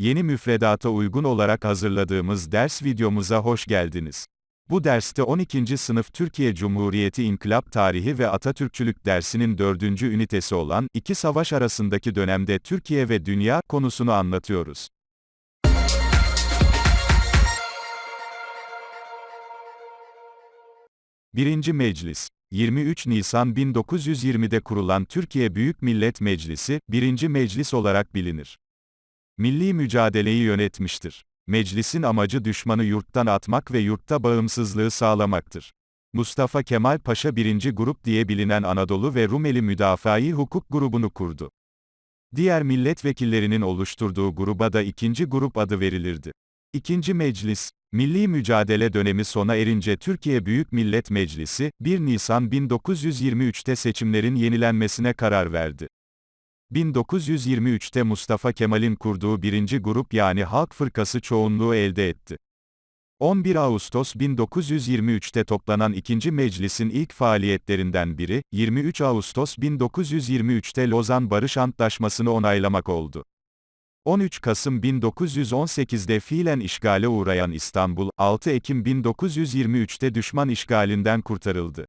Yeni müfredata uygun olarak hazırladığımız ders videomuza hoş geldiniz. Bu derste 12. sınıf Türkiye Cumhuriyeti İnkılap Tarihi ve Atatürkçülük dersinin 4. ünitesi olan iki savaş arasındaki dönemde Türkiye ve Dünya konusunu anlatıyoruz. Birinci Meclis 23 Nisan 1920'de kurulan Türkiye Büyük Millet Meclisi, birinci meclis olarak bilinir. Milli mücadeleyi yönetmiştir. Meclisin amacı düşmanı yurttan atmak ve yurtta bağımsızlığı sağlamaktır. Mustafa Kemal Paşa 1. Grup diye bilinen Anadolu ve Rumeli Müdafai Hukuk grubunu kurdu. Diğer milletvekillerinin oluşturduğu gruba da ikinci grup adı verilirdi. İkinci Meclis, Milli mücadele dönemi sona erince Türkiye Büyük Millet Meclisi, 1 Nisan 1923'te seçimlerin yenilenmesine karar verdi. 1923'te Mustafa Kemal'in kurduğu birinci grup yani Halk Fırkası çoğunluğu elde etti. 11 Ağustos 1923'te toplanan ikinci meclisin ilk faaliyetlerinden biri, 23 Ağustos 1923'te Lozan Barış Antlaşması'nı onaylamak oldu. 13 Kasım 1918'de fiilen işgale uğrayan İstanbul, 6 Ekim 1923'te düşman işgalinden kurtarıldı.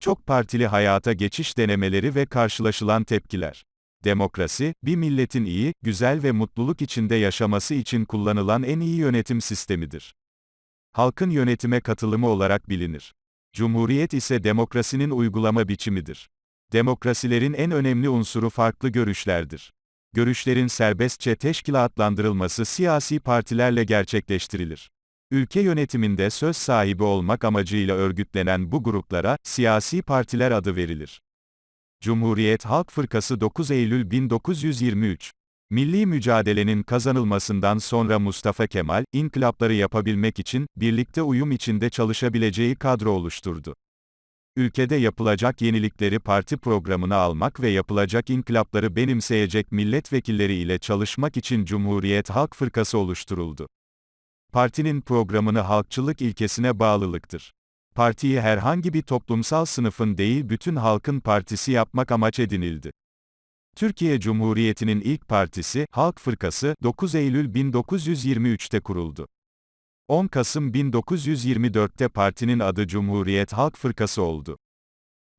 Çok partili hayata geçiş denemeleri ve karşılaşılan tepkiler. Demokrasi, bir milletin iyi, güzel ve mutluluk içinde yaşaması için kullanılan en iyi yönetim sistemidir. Halkın yönetime katılımı olarak bilinir. Cumhuriyet ise demokrasinin uygulama biçimidir. Demokrasilerin en önemli unsuru farklı görüşlerdir. Görüşlerin serbestçe teşkilatlandırılması siyasi partilerle gerçekleştirilir. Ülke yönetiminde söz sahibi olmak amacıyla örgütlenen bu gruplara, siyasi partiler adı verilir. Cumhuriyet Halk Fırkası 9 Eylül 1923 Milli mücadelenin kazanılmasından sonra Mustafa Kemal, inkılapları yapabilmek için, birlikte uyum içinde çalışabileceği kadro oluşturdu. Ülkede yapılacak yenilikleri parti programına almak ve yapılacak inkılapları benimseyecek milletvekilleri ile çalışmak için Cumhuriyet Halk Fırkası oluşturuldu. Partinin programını halkçılık ilkesine bağlılıktır. Partiyi herhangi bir toplumsal sınıfın değil bütün halkın partisi yapmak amaç edinildi. Türkiye Cumhuriyeti'nin ilk partisi, Halk Fırkası, 9 Eylül 1923'te kuruldu. 10 Kasım 1924'te partinin adı Cumhuriyet Halk Fırkası oldu.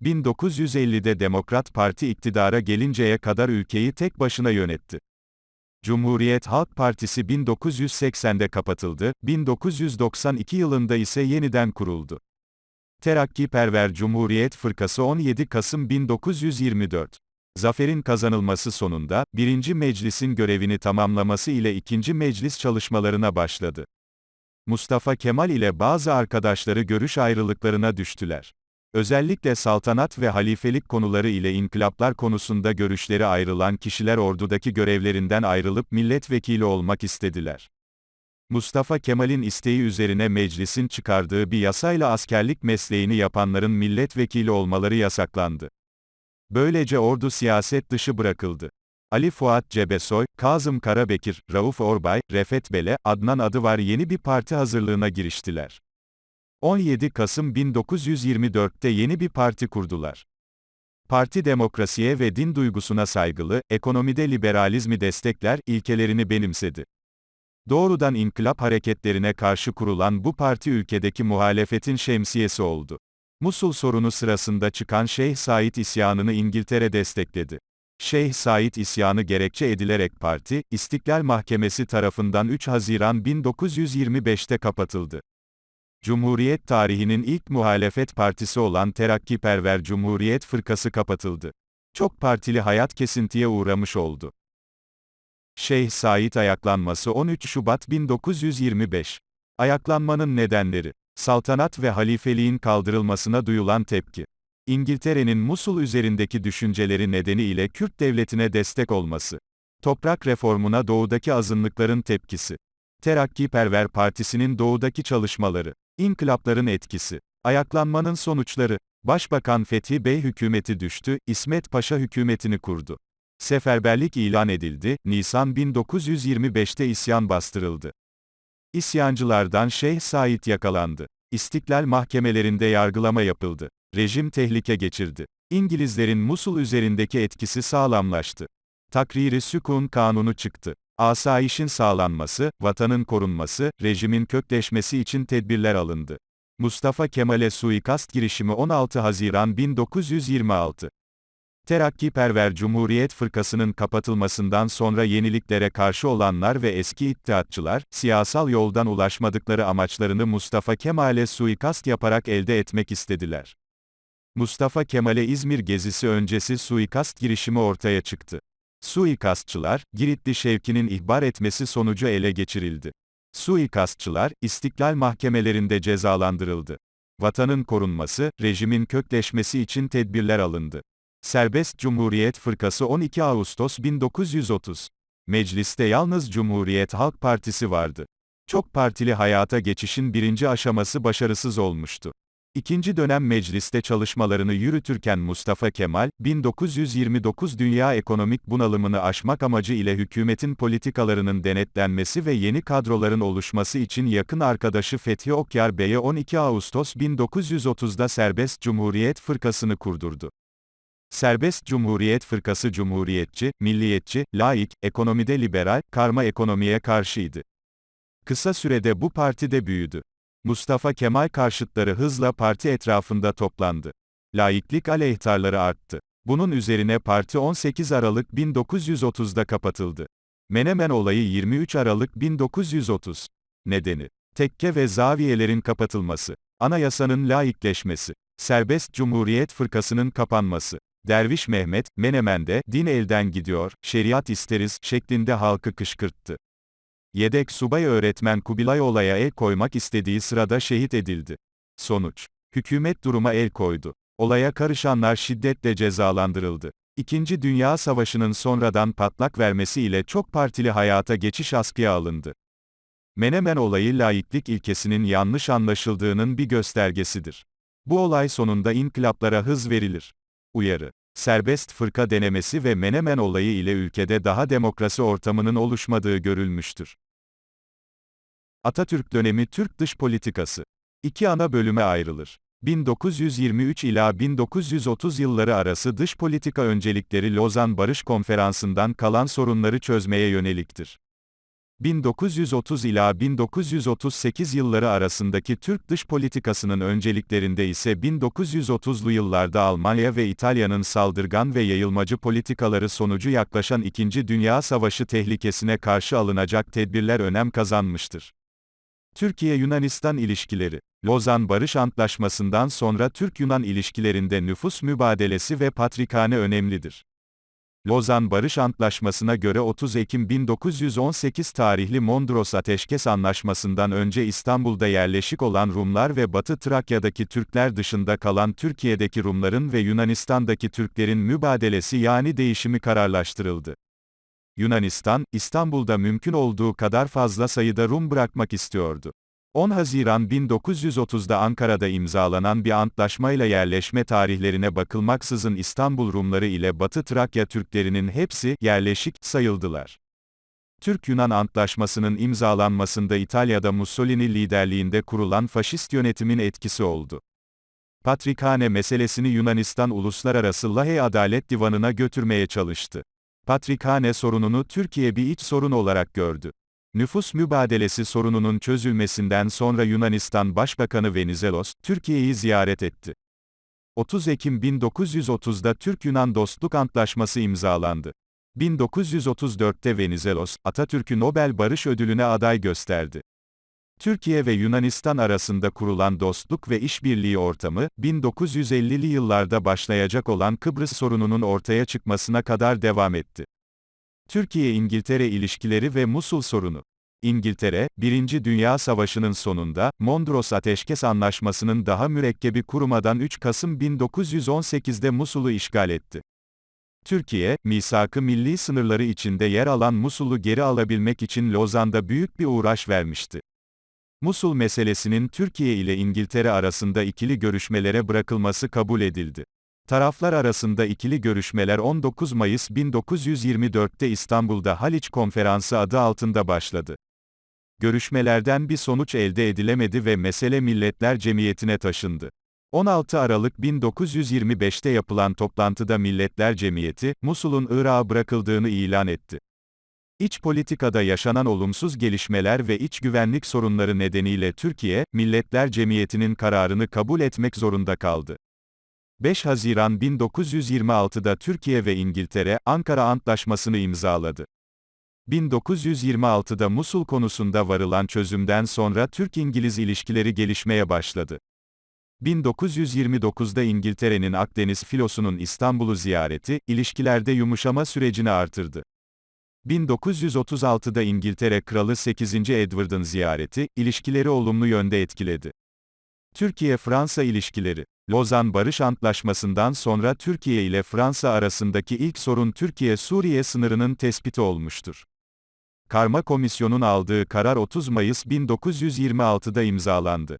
1950'de Demokrat Parti iktidara gelinceye kadar ülkeyi tek başına yönetti. Cumhuriyet Halk Partisi 1980'de kapatıldı, 1992 yılında ise yeniden kuruldu. Terakkiperver Cumhuriyet Fırkası 17 Kasım 1924 Zaferin kazanılması sonunda, birinci meclisin görevini tamamlaması ile ikinci meclis çalışmalarına başladı. Mustafa Kemal ile bazı arkadaşları görüş ayrılıklarına düştüler. Özellikle saltanat ve halifelik konuları ile inkılaplar konusunda görüşleri ayrılan kişiler ordudaki görevlerinden ayrılıp milletvekili olmak istediler. Mustafa Kemal'in isteği üzerine meclisin çıkardığı bir yasayla askerlik mesleğini yapanların milletvekili olmaları yasaklandı. Böylece ordu siyaset dışı bırakıldı. Ali Fuat Cebesoy, Kazım Karabekir, Rauf Orbay, Refet Bele, Adnan adı var yeni bir parti hazırlığına giriştiler. 17 Kasım 1924'te yeni bir parti kurdular. Parti demokrasiye ve din duygusuna saygılı, ekonomide liberalizmi destekler, ilkelerini benimsedi. Doğrudan inkılap hareketlerine karşı kurulan bu parti ülkedeki muhalefetin şemsiyesi oldu. Musul sorunu sırasında çıkan Şeyh Said isyanını İngiltere destekledi. Şeyh Said isyanı gerekçe edilerek parti, İstiklal Mahkemesi tarafından 3 Haziran 1925'te kapatıldı. Cumhuriyet tarihinin ilk muhalefet partisi olan Terakkiperver Cumhuriyet Fırkası kapatıldı. Çok partili hayat kesintiye uğramış oldu. Şeyh Said ayaklanması 13 Şubat 1925. Ayaklanmanın nedenleri Saltanat ve halifeliğin kaldırılmasına duyulan tepki. İngiltere'nin Musul üzerindeki düşünceleri nedeniyle Kürt devletine destek olması. Toprak reformuna doğudaki azınlıkların tepkisi. Terakkiperver Partisi'nin doğudaki çalışmaları. İnkılapların etkisi. Ayaklanmanın sonuçları. Başbakan Fethi Bey hükümeti düştü, İsmet Paşa hükümetini kurdu. Seferberlik ilan edildi, Nisan 1925'te isyan bastırıldı. İsyancılardan Şeyh Said yakalandı. İstiklal mahkemelerinde yargılama yapıldı. Rejim tehlike geçirdi. İngilizlerin Musul üzerindeki etkisi sağlamlaştı. Takriri Sükun Kanunu çıktı. Asayişin sağlanması, vatanın korunması, rejimin kökleşmesi için tedbirler alındı. Mustafa Kemal'e suikast girişimi 16 Haziran 1926 Terakkiperver Cumhuriyet Fırkası'nın kapatılmasından sonra yeniliklere karşı olanlar ve eski ittihatçılar, siyasal yoldan ulaşmadıkları amaçlarını Mustafa Kemal'e suikast yaparak elde etmek istediler. Mustafa Kemal'e İzmir gezisi öncesi suikast girişimi ortaya çıktı. Suikastçılar, Giritli Şevki'nin ihbar etmesi sonucu ele geçirildi. Suikastçılar, istiklal mahkemelerinde cezalandırıldı. Vatanın korunması, rejimin kökleşmesi için tedbirler alındı. Serbest Cumhuriyet Fırkası 12 Ağustos 1930. Mecliste yalnız Cumhuriyet Halk Partisi vardı. Çok partili hayata geçişin birinci aşaması başarısız olmuştu. İkinci dönem mecliste çalışmalarını yürütürken Mustafa Kemal, 1929 dünya ekonomik bunalımını aşmak amacı ile hükümetin politikalarının denetlenmesi ve yeni kadroların oluşması için yakın arkadaşı Fethi Okyar Bey'e 12 Ağustos 1930'da Serbest Cumhuriyet Fırkası'nı kurdurdu. Serbest Cumhuriyet Fırkası cumhuriyetçi, milliyetçi, laik, ekonomide liberal, karma ekonomiye karşıydı. Kısa sürede bu parti de büyüdü. Mustafa Kemal karşıtları hızla parti etrafında toplandı. Laiklik aleyhtarları arttı. Bunun üzerine parti 18 Aralık 1930'da kapatıldı. Menemen olayı 23 Aralık 1930. Nedeni tekke ve zaviyelerin kapatılması, anayasanın laikleşmesi, serbest cumhuriyet fırkasının kapanması, Derviş Mehmet, Menemen'de, din elden gidiyor, şeriat isteriz, şeklinde halkı kışkırttı. Yedek subay öğretmen Kubilay olaya el koymak istediği sırada şehit edildi. Sonuç. Hükümet duruma el koydu. Olaya karışanlar şiddetle cezalandırıldı. İkinci Dünya Savaşı'nın sonradan patlak vermesiyle çok partili hayata geçiş askıya alındı. Menemen olayı laiklik ilkesinin yanlış anlaşıldığının bir göstergesidir. Bu olay sonunda inkılaplara hız verilir. Uyarı. Serbest fırka denemesi ve Menemen olayı ile ülkede daha demokrasi ortamının oluşmadığı görülmüştür. Atatürk dönemi Türk dış politikası. İki ana bölüme ayrılır. 1923 ila 1930 yılları arası dış politika öncelikleri Lozan Barış Konferansı'ndan kalan sorunları çözmeye yöneliktir. 1930 ila 1938 yılları arasındaki Türk dış politikasının önceliklerinde ise 1930'lu yıllarda Almanya ve İtalya'nın saldırgan ve yayılmacı politikaları sonucu yaklaşan İkinci Dünya Savaşı tehlikesine karşı alınacak tedbirler önem kazanmıştır. Türkiye-Yunanistan ilişkileri Lozan Barış Antlaşması'ndan sonra Türk-Yunan ilişkilerinde nüfus mübadelesi ve patrikhane önemlidir. Lozan Barış Antlaşması'na göre 30 Ekim 1918 tarihli Mondros Ateşkes Anlaşması'ndan önce İstanbul'da yerleşik olan Rumlar ve Batı Trakya'daki Türkler dışında kalan Türkiye'deki Rumların ve Yunanistan'daki Türklerin mübadelesi yani değişimi kararlaştırıldı. Yunanistan, İstanbul'da mümkün olduğu kadar fazla sayıda Rum bırakmak istiyordu. 10 Haziran 1930'da Ankara'da imzalanan bir antlaşmayla yerleşme tarihlerine bakılmaksızın İstanbul Rumları ile Batı Trakya Türklerinin hepsi yerleşik sayıldılar. Türk-Yunan Antlaşması'nın imzalanmasında İtalya'da Mussolini liderliğinde kurulan faşist yönetimin etkisi oldu. Patrikhane meselesini Yunanistan Uluslararası Lahey Adalet Divanı'na götürmeye çalıştı. Patrikhane sorununu Türkiye bir iç sorun olarak gördü. Nüfus mübadelesi sorununun çözülmesinden sonra Yunanistan Başbakanı Venizelos, Türkiye'yi ziyaret etti. 30 Ekim 1930'da Türk-Yunan Dostluk Antlaşması imzalandı. 1934'te Venizelos, Atatürk'ü Nobel Barış Ödülü'ne aday gösterdi. Türkiye ve Yunanistan arasında kurulan dostluk ve işbirliği ortamı, 1950'li yıllarda başlayacak olan Kıbrıs sorununun ortaya çıkmasına kadar devam etti. Türkiye-İngiltere ilişkileri ve Musul sorunu. İngiltere, Birinci Dünya Savaşı'nın sonunda, Mondros Ateşkes Anlaşması'nın daha mürekkebi kurumadan 3 Kasım 1918'de Musul'u işgal etti. Türkiye, misak-ı milli sınırları içinde yer alan Musul'u geri alabilmek için Lozan'da büyük bir uğraş vermişti. Musul meselesinin Türkiye ile İngiltere arasında ikili görüşmelere bırakılması kabul edildi. Taraflar arasında ikili görüşmeler 19 Mayıs 1924'te İstanbul'da Haliç Konferansı adı altında başladı. Görüşmelerden bir sonuç elde edilemedi ve mesele Milletler Cemiyeti'ne taşındı. 16 Aralık 1925'te yapılan toplantıda Milletler Cemiyeti, Musul'un Irak'a bırakıldığını ilan etti. İç politikada yaşanan olumsuz gelişmeler ve iç güvenlik sorunları nedeniyle Türkiye, Milletler Cemiyeti'nin kararını kabul etmek zorunda kaldı. 5 Haziran 1926'da Türkiye ve İngiltere, Ankara Antlaşması'nı imzaladı. 1926'da Musul konusunda varılan çözümden sonra Türk-İngiliz ilişkileri gelişmeye başladı. 1929'da İngiltere'nin Akdeniz filosunun İstanbul'u ziyareti, ilişkilerde yumuşama sürecini artırdı. 1936'da İngiltere Kralı 8. Edward'ın ziyareti, ilişkileri olumlu yönde etkiledi. Türkiye-Fransa ilişkileri Lozan Barış Antlaşması'ndan sonra Türkiye ile Fransa arasındaki ilk sorun Türkiye-Suriye sınırının tespiti olmuştur. Karma Komisyon'un aldığı karar 30 Mayıs 1926'da imzalandı.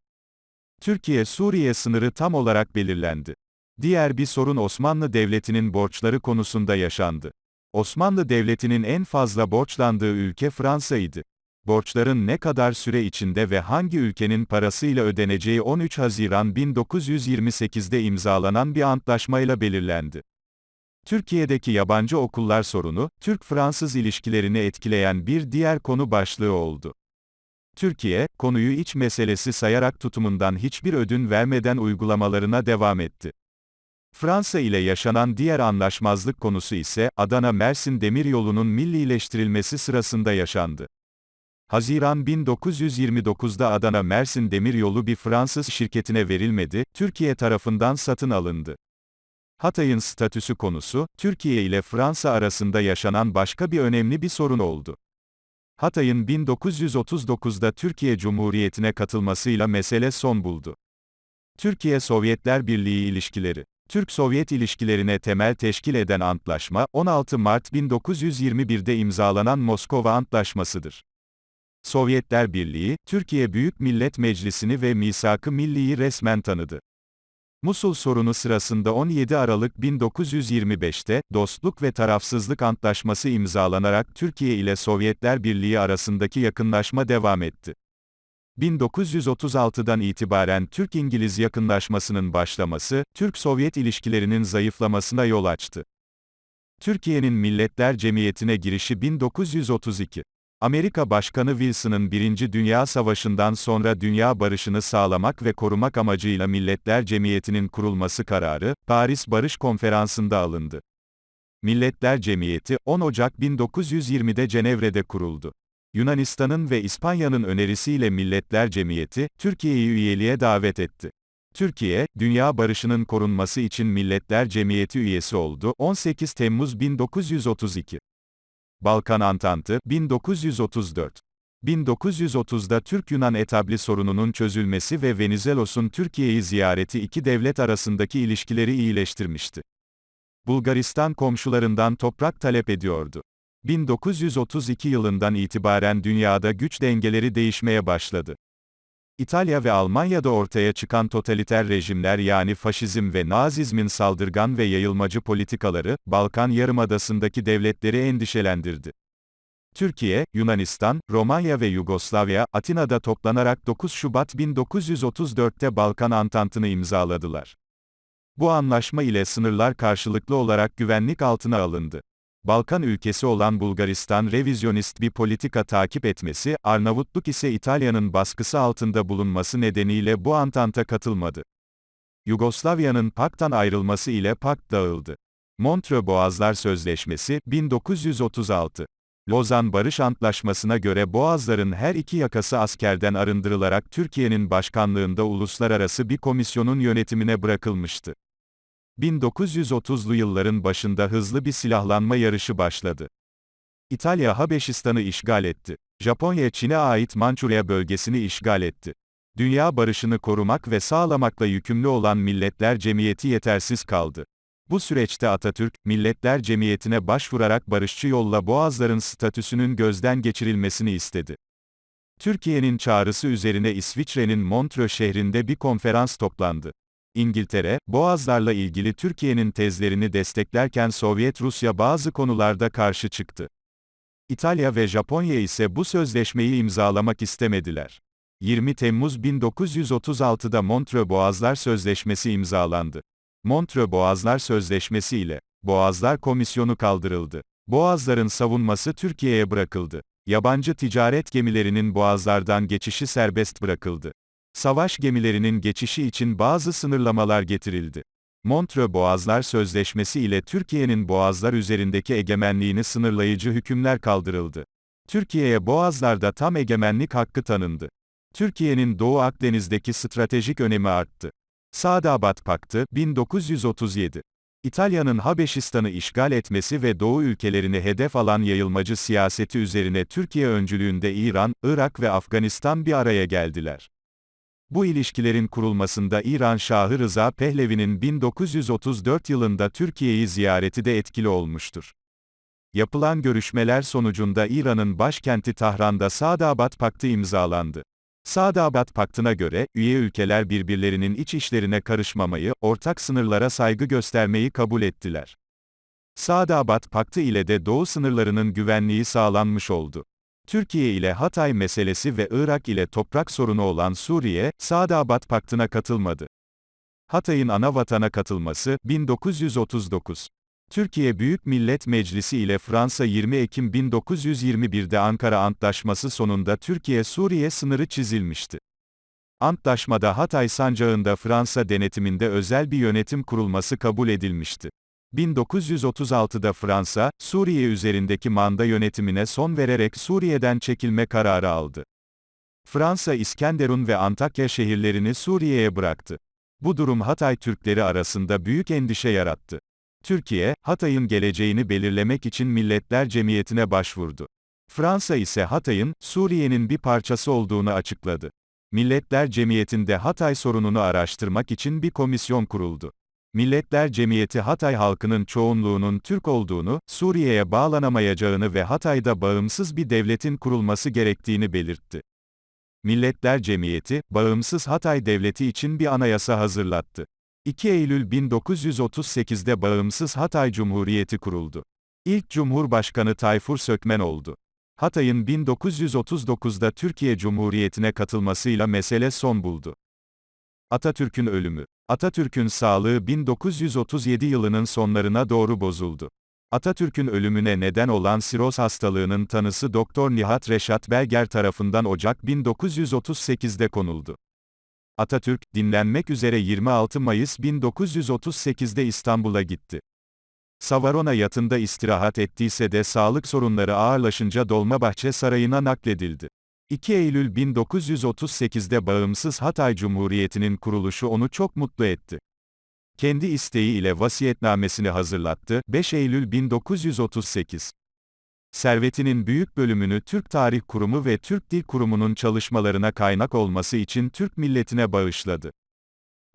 Türkiye-Suriye sınırı tam olarak belirlendi. Diğer bir sorun Osmanlı Devleti'nin borçları konusunda yaşandı. Osmanlı Devleti'nin en fazla borçlandığı ülke Fransa idi. Borçların ne kadar süre içinde ve hangi ülkenin parasıyla ödeneceği 13 Haziran 1928'de imzalanan bir antlaşmayla belirlendi. Türkiye'deki yabancı okullar sorunu, Türk-Fransız ilişkilerini etkileyen bir diğer konu başlığı oldu. Türkiye, konuyu iç meselesi sayarak tutumundan hiçbir ödün vermeden uygulamalarına devam etti. Fransa ile yaşanan diğer anlaşmazlık konusu ise, Adana-Mersin demiryolunun millileştirilmesi sırasında yaşandı. Haziran 1929'da Adana-Mersin demiryolu bir Fransız şirketine verilmedi, Türkiye tarafından satın alındı. Hatay'ın statüsü konusu, Türkiye ile Fransa arasında yaşanan başka bir önemli bir sorun oldu. Hatay'ın 1939'da Türkiye Cumhuriyeti'ne katılmasıyla mesele son buldu. Türkiye-Sovyetler Birliği ilişkileri Türk-Sovyet ilişkilerine temel teşkil eden antlaşma, 16 Mart 1921'de imzalanan Moskova Antlaşması'dır. Sovyetler Birliği, Türkiye Büyük Millet Meclisi'ni ve Misak-ı Milli'yi resmen tanıdı. Musul sorunu sırasında 17 Aralık 1925'te, Dostluk ve Tarafsızlık Antlaşması imzalanarak Türkiye ile Sovyetler Birliği arasındaki yakınlaşma devam etti. 1936'dan itibaren Türk-İngiliz yakınlaşmasının başlaması, Türk-Sovyet ilişkilerinin zayıflamasına yol açtı. Türkiye'nin Milletler Cemiyeti'ne girişi 1932 Amerika Başkanı Wilson'ın Birinci Dünya Savaşı'ndan sonra dünya barışını sağlamak ve korumak amacıyla Milletler Cemiyeti'nin kurulması kararı, Paris Barış Konferansı'nda alındı. Milletler Cemiyeti, 10 Ocak 1920'de Cenevre'de kuruldu. Yunanistan'ın ve İspanya'nın önerisiyle Milletler Cemiyeti, Türkiye'yi üyeliğe davet etti. Türkiye, dünya barışının korunması için Milletler Cemiyeti üyesi oldu, 18 Temmuz 1932. Balkan Antantı, 1934. 1930'da Türk-Yunan etabli sorununun çözülmesi ve Venizelos'un Türkiye'yi ziyareti iki devlet arasındaki ilişkileri iyileştirmişti. Bulgaristan komşularından toprak talep ediyordu. 1932 yılından itibaren dünyada güç dengeleri değişmeye başladı. İtalya ve Almanya'da ortaya çıkan totaliter rejimler yani faşizm ve nazizmin saldırgan ve yayılmacı politikaları, Balkan Yarımadası'ndaki devletleri endişelendirdi. Türkiye, Yunanistan, Romanya ve Yugoslavya, Atina'da toplanarak 9 Şubat 1934'te Balkan Antantı'nı imzaladılar. Bu anlaşma ile sınırlar karşılıklı olarak güvenlik altına alındı. Balkan ülkesi olan Bulgaristan revizyonist bir politika takip etmesi, Arnavutluk ise İtalya'nın baskısı altında bulunması nedeniyle bu Antant'a katılmadı. Yugoslavya'nın paktan ayrılması ile pakt dağıldı. Montreux Boğazlar Sözleşmesi, 1936. Lozan Barış Antlaşması'na göre Boğazların her iki yakası askerden arındırılarak Türkiye'nin başkanlığında uluslararası bir komisyonun yönetimine bırakılmıştı. 1930'lu yılların başında hızlı bir silahlanma yarışı başladı. İtalya Habeşistan'ı işgal etti. Japonya Çin'e ait Mançurya bölgesini işgal etti. Dünya barışını korumak ve sağlamakla yükümlü olan Milletler Cemiyeti yetersiz kaldı. Bu süreçte Atatürk, Milletler Cemiyeti'ne başvurarak barışçı yolla Boğazların statüsünün gözden geçirilmesini istedi. Türkiye'nin çağrısı üzerine İsviçre'nin Montreux şehrinde bir konferans toplandı. İngiltere, Boğazlarla ilgili Türkiye'nin tezlerini desteklerken Sovyet Rusya bazı konularda karşı çıktı. İtalya ve Japonya ise bu sözleşmeyi imzalamak istemediler. 20 Temmuz 1936'da Montreux Boğazlar Sözleşmesi imzalandı. Montreux Boğazlar Sözleşmesi ile Boğazlar Komisyonu kaldırıldı. Boğazların savunması Türkiye'ye bırakıldı. Yabancı ticaret gemilerinin boğazlardan geçişi serbest bırakıldı. Savaş gemilerinin geçişi için bazı sınırlamalar getirildi. Montreux Boğazlar Sözleşmesi ile Türkiye'nin boğazlar üzerindeki egemenliğini sınırlayıcı hükümler kaldırıldı. Türkiye'ye boğazlarda tam egemenlik hakkı tanındı. Türkiye'nin Doğu Akdeniz'deki stratejik önemi arttı. Sadabat Paktı, 1937 İtalya'nın Habeşistan'ı işgal etmesi ve Doğu ülkelerini hedef alan yayılmacı siyaseti üzerine Türkiye öncülüğünde İran, Irak ve Afganistan bir araya geldiler. Bu ilişkilerin kurulmasında İran Şahı Rıza Pehlevi'nin 1934 yılında Türkiye'yi ziyareti de etkili olmuştur. Yapılan görüşmeler sonucunda İran'ın başkenti Tahran'da Sadabat Paktı imzalandı. Sadabat Paktı'na göre, üye ülkeler birbirlerinin iç işlerine karışmamayı, ortak sınırlara saygı göstermeyi kabul ettiler. Sadabat Paktı ile de doğu sınırlarının güvenliği sağlanmış oldu. Türkiye ile Hatay meselesi ve Irak ile toprak sorunu olan Suriye, Sadabat Paktı'na katılmadı. Hatay'ın ana vatana katılması, 1939. Türkiye Büyük Millet Meclisi ile Fransa 20 Ekim 1921'de Ankara Antlaşması sonunda Türkiye-Suriye sınırı çizilmişti. Antlaşmada Hatay sancağında Fransa denetiminde özel bir yönetim kurulması kabul edilmişti. 1936'da Fransa, Suriye üzerindeki manda yönetimine son vererek Suriye'den çekilme kararı aldı. Fransa İskenderun ve Antakya şehirlerini Suriye'ye bıraktı. Bu durum Hatay Türkleri arasında büyük endişe yarattı. Türkiye, Hatay'ın geleceğini belirlemek için Milletler Cemiyeti'ne başvurdu. Fransa ise Hatay'ın, Suriye'nin bir parçası olduğunu açıkladı. Milletler Cemiyeti'nde Hatay sorununu araştırmak için bir komisyon kuruldu. Milletler Cemiyeti Hatay halkının çoğunluğunun Türk olduğunu, Suriye'ye bağlanamayacağını ve Hatay'da bağımsız bir devletin kurulması gerektiğini belirtti. Milletler Cemiyeti, bağımsız Hatay Devleti için bir anayasa hazırlattı. 2 Eylül 1938'de bağımsız Hatay Cumhuriyeti kuruldu. İlk Cumhurbaşkanı Tayfur Sökmen oldu. Hatay'ın 1939'da Türkiye Cumhuriyeti'ne katılmasıyla mesele son buldu. Atatürk'ün ölümü. Atatürk'ün sağlığı 1937 yılının sonlarına doğru bozuldu. Atatürk'ün ölümüne neden olan siroz hastalığının tanısı Doktor Nihat Reşat Belger tarafından Ocak 1938'de konuldu. Atatürk, dinlenmek üzere 26 Mayıs 1938'de İstanbul'a gitti. Savarona yatında istirahat ettiyse de sağlık sorunları ağırlaşınca Dolmabahçe Sarayı'na nakledildi. 2 Eylül 1938'de bağımsız Hatay Cumhuriyeti'nin kuruluşu onu çok mutlu etti. Kendi isteği ile vasiyetnamesini hazırlattı, 5 Eylül 1938. Servetinin büyük bölümünü Türk Tarih Kurumu ve Türk Dil Kurumu'nun çalışmalarına kaynak olması için Türk milletine bağışladı.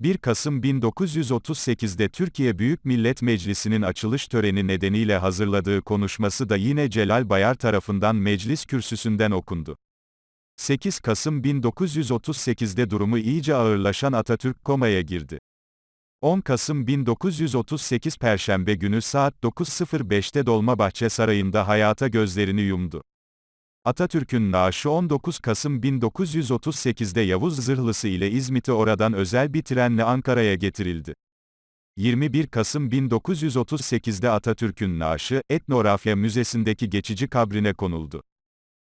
1 Kasım 1938'de Türkiye Büyük Millet Meclisi'nin açılış töreni nedeniyle hazırladığı konuşması da yine Celal Bayar tarafından meclis kürsüsünden okundu. 8 Kasım 1938'de durumu iyice ağırlaşan Atatürk komaya girdi. 10 Kasım 1938 Perşembe günü saat 9.05'te Dolmabahçe Sarayı'nda hayata gözlerini yumdu. Atatürk'ün naaşı 19 Kasım 1938'de Yavuz Zırhlısı ile İzmit'e oradan özel bir trenle Ankara'ya getirildi. 21 Kasım 1938'de Atatürk'ün naaşı, Etnografya Müzesi'ndeki geçici kabrine konuldu.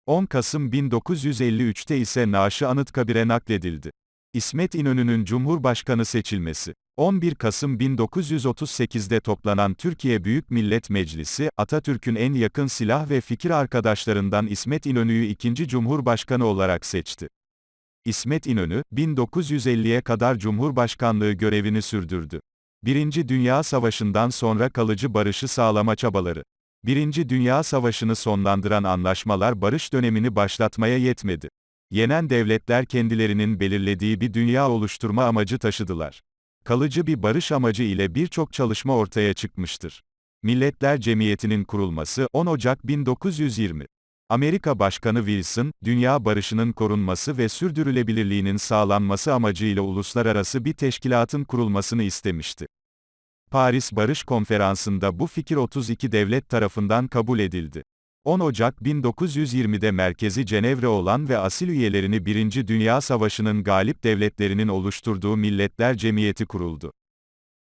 10 Kasım 1953'te ise naaşı Anıtkabir'e nakledildi. İsmet İnönü'nün Cumhurbaşkanı seçilmesi 11 Kasım 1938'de toplanan Türkiye Büyük Millet Meclisi, Atatürk'ün en yakın silah ve fikir arkadaşlarından İsmet İnönü'yü ikinci Cumhurbaşkanı olarak seçti. İsmet İnönü, 1950'ye kadar Cumhurbaşkanlığı görevini sürdürdü. Birinci Dünya Savaşı'ndan sonra kalıcı barışı sağlama çabaları. Birinci Dünya Savaşı'nı sonlandıran anlaşmalar barış dönemini başlatmaya yetmedi. Yenen devletler kendilerinin belirlediği bir dünya oluşturma amacı taşıdılar. Kalıcı bir barış amacı ile birçok çalışma ortaya çıkmıştır. Milletler Cemiyeti'nin kurulması 10 Ocak 1920. Amerika Başkanı Wilson, dünya barışının korunması ve sürdürülebilirliğinin sağlanması amacıyla uluslararası bir teşkilatın kurulmasını istemişti. Paris Barış Konferansı'nda bu fikir 32 devlet tarafından kabul edildi. 10 Ocak 1920'de merkezi Cenevre olan ve asil üyelerini Birinci Dünya Savaşı'nın galip devletlerinin oluşturduğu Milletler Cemiyeti kuruldu.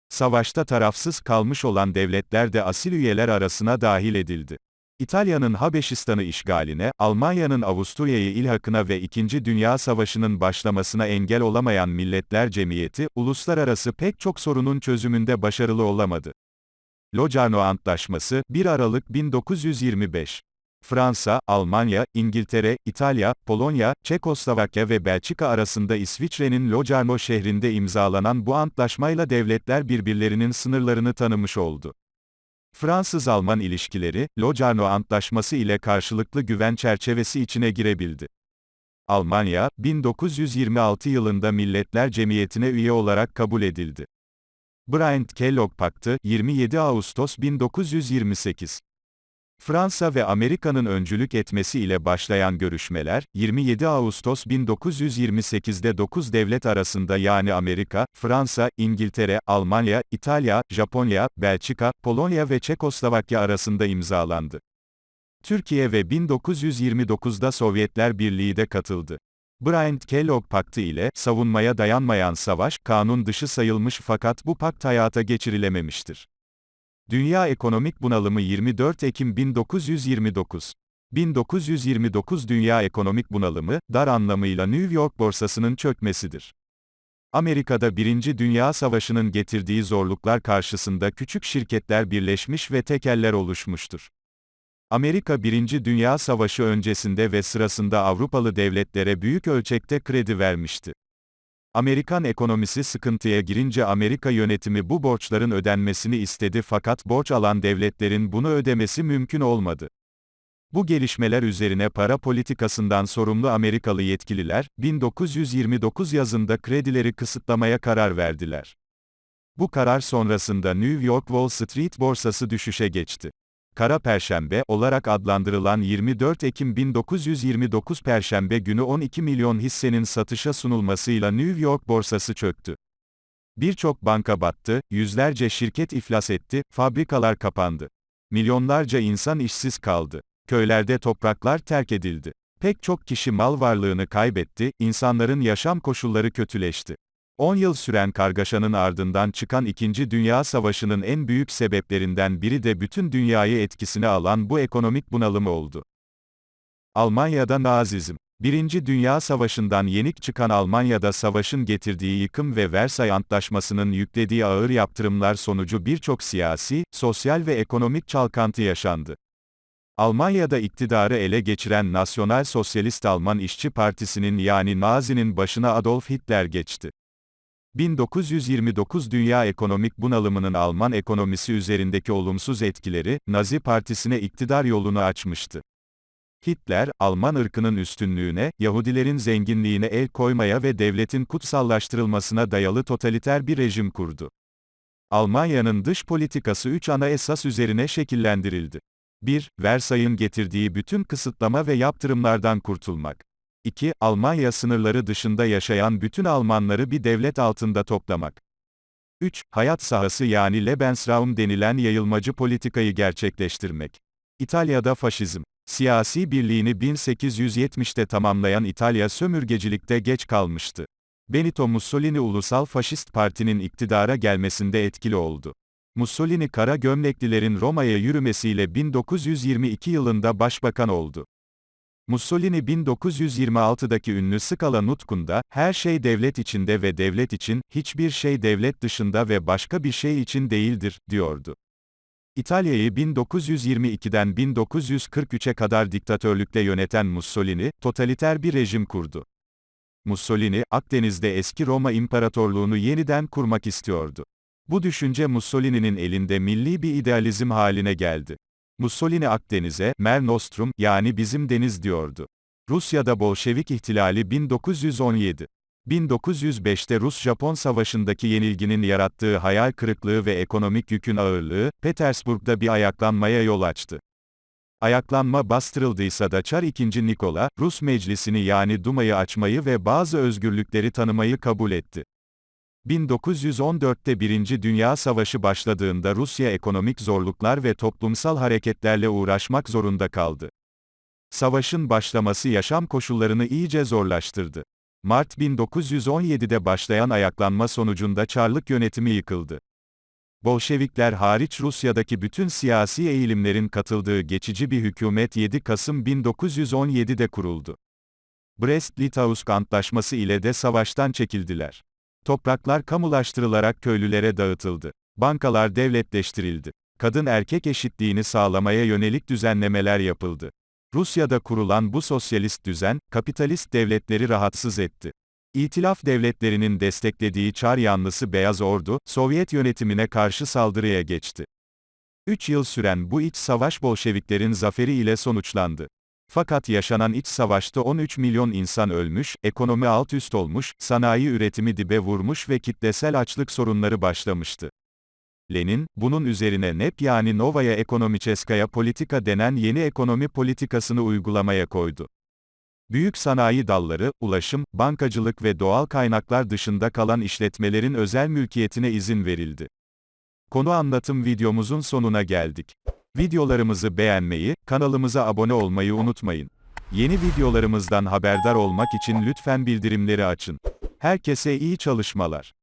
Savaşta tarafsız kalmış olan devletler de asil üyeler arasına dahil edildi. İtalya'nın Habeşistan'ı işgaline, Almanya'nın Avusturya'yı ilhakına ve İkinci Dünya Savaşı'nın başlamasına engel olamayan Milletler Cemiyeti, uluslararası pek çok sorunun çözümünde başarılı olamadı. Locarno Antlaşması, 1 Aralık 1925 Fransa, Almanya, İngiltere, İtalya, Polonya, Çekoslovakya ve Belçika arasında İsviçre'nin Locarno şehrinde imzalanan bu antlaşmayla devletler birbirlerinin sınırlarını tanımış oldu. Fransız-Alman ilişkileri, Locarno Antlaşması ile karşılıklı güven çerçevesi içine girebildi. Almanya, 1926 yılında Milletler Cemiyeti'ne üye olarak kabul edildi. Bryant-Kellogg Paktı, 27 Ağustos 1928 Fransa ve Amerika'nın öncülük etmesi ile başlayan görüşmeler, 27 Ağustos 1928'de 9 devlet arasında yani Amerika, Fransa, İngiltere, Almanya, İtalya, Japonya, Belçika, Polonya ve Çekoslovakya arasında imzalandı. Türkiye ve 1929'da Sovyetler Birliği de katıldı. Bryant-Kellogg Paktı ile, savunmaya dayanmayan savaş, kanun dışı sayılmış fakat bu pakt hayata geçirilememiştir. Dünya ekonomik bunalımı 24 Ekim 1929 1929 Dünya ekonomik bunalımı, dar anlamıyla New York borsasının çökmesidir. Amerika'da Birinci Dünya Savaşı'nın getirdiği zorluklar karşısında küçük şirketler birleşmiş ve tekeller oluşmuştur. Amerika Birinci Dünya Savaşı öncesinde ve sırasında Avrupalı devletlere büyük ölçekte kredi vermişti. Amerikan ekonomisi sıkıntıya girince Amerika yönetimi bu borçların ödenmesini istedi fakat borç alan devletlerin bunu ödemesi mümkün olmadı. Bu gelişmeler üzerine para politikasından sorumlu Amerikalı yetkililer, 1929 yazında kredileri kısıtlamaya karar verdiler. Bu karar sonrasında New York Wall Street borsası düşüşe geçti. Kara Perşembe olarak adlandırılan 24 Ekim 1929 Perşembe günü 12 milyon hissenin satışa sunulmasıyla New York borsası çöktü. Birçok banka battı, yüzlerce şirket iflas etti, fabrikalar kapandı. Milyonlarca insan işsiz kaldı. Köylerde topraklar terk edildi. Pek çok kişi mal varlığını kaybetti, insanların yaşam koşulları kötüleşti. 10 yıl süren kargaşanın ardından çıkan İkinci Dünya Savaşı'nın en büyük sebeplerinden biri de bütün dünyayı etkisine alan bu ekonomik bunalım oldu. Almanya'da Nazizm Birinci Dünya Savaşı'ndan yenik çıkan Almanya'da savaşın getirdiği yıkım ve Versay Antlaşması'nın yüklediği ağır yaptırımlar sonucu birçok siyasi, sosyal ve ekonomik çalkantı yaşandı. Almanya'da iktidarı ele geçiren Nasyonal Sosyalist Alman İşçi Partisi'nin yani Nazi'nin başına Adolf Hitler geçti. 1929 dünya ekonomik bunalımının Alman ekonomisi üzerindeki olumsuz etkileri, Nazi Partisi'ne iktidar yolunu açmıştı. Hitler, Alman ırkının üstünlüğüne, Yahudilerin zenginliğine el koymaya ve devletin kutsallaştırılmasına dayalı totaliter bir rejim kurdu. Almanya'nın dış politikası üç ana esas üzerine şekillendirildi. 1. Versay'ın getirdiği bütün kısıtlama ve yaptırımlardan kurtulmak. 2. Almanya sınırları dışında yaşayan bütün Almanları bir devlet altında toplamak. 3. Hayat sahası yani Lebensraum denilen yayılmacı politikayı gerçekleştirmek. İtalya'da faşizm. Siyasi birliğini 1870'te tamamlayan İtalya sömürgecilikte geç kalmıştı. Benito Mussolini Ulusal Faşist Parti'nin iktidara gelmesinde etkili oldu. Mussolini kara gömleklilerin Roma'ya yürümesiyle 1922 yılında başbakan oldu. Mussolini 1926'daki ünlü Scala nutkunda, her şey devlet içinde ve devlet için, hiçbir şey devlet dışında ve başka bir şey için değildir, diyordu. İtalya'yı 1922'den 1943'e kadar diktatörlükle yöneten Mussolini, totaliter bir rejim kurdu. Mussolini, Akdeniz'de eski Roma İmparatorluğunu yeniden kurmak istiyordu. Bu düşünce Mussolini'nin elinde milli bir idealizm haline geldi. Mussolini Akdeniz'e, Mer Nostrum, yani bizim deniz diyordu. Rusya'da Bolşevik ihtilali 1917. 1905'te Rus-Japon savaşındaki yenilginin yarattığı hayal kırıklığı ve ekonomik yükün ağırlığı, Petersburg'da bir ayaklanmaya yol açtı. Ayaklanma bastırıldıysa da Çar II. Nikola, Rus meclisini yani Duma'yı açmayı ve bazı özgürlükleri tanımayı kabul etti. 1914'te Birinci Dünya Savaşı başladığında Rusya ekonomik zorluklar ve toplumsal hareketlerle uğraşmak zorunda kaldı. Savaşın başlaması yaşam koşullarını iyice zorlaştırdı. Mart 1917'de başlayan ayaklanma sonucunda Çarlık yönetimi yıkıldı. Bolşevikler hariç Rusya'daki bütün siyasi eğilimlerin katıldığı geçici bir hükümet 7 Kasım 1917'de kuruldu. Brest-Litavsk Antlaşması ile de savaştan çekildiler. Topraklar kamulaştırılarak köylülere dağıtıldı. Bankalar devletleştirildi. Kadın erkek eşitliğini sağlamaya yönelik düzenlemeler yapıldı. Rusya'da kurulan bu sosyalist düzen, kapitalist devletleri rahatsız etti. İtilaf devletlerinin desteklediği Çar yanlısı Beyaz Ordu, Sovyet yönetimine karşı saldırıya geçti. Üç yıl süren bu iç savaş Bolşeviklerin zaferi ile sonuçlandı. Fakat yaşanan iç savaşta 13 milyon insan ölmüş, ekonomi alt üst olmuş, sanayi üretimi dibe vurmuş ve kitlesel açlık sorunları başlamıştı. Lenin, bunun üzerine NEP yani Novaya Ekonomicheskaya Politika denen yeni ekonomi politikasını uygulamaya koydu. Büyük sanayi dalları, ulaşım, bankacılık ve doğal kaynaklar dışında kalan işletmelerin özel mülkiyetine izin verildi. Konu anlatım videomuzun sonuna geldik. Videolarımızı beğenmeyi, kanalımıza abone olmayı unutmayın. Yeni videolarımızdan haberdar olmak için lütfen bildirimleri açın. Herkese iyi çalışmalar.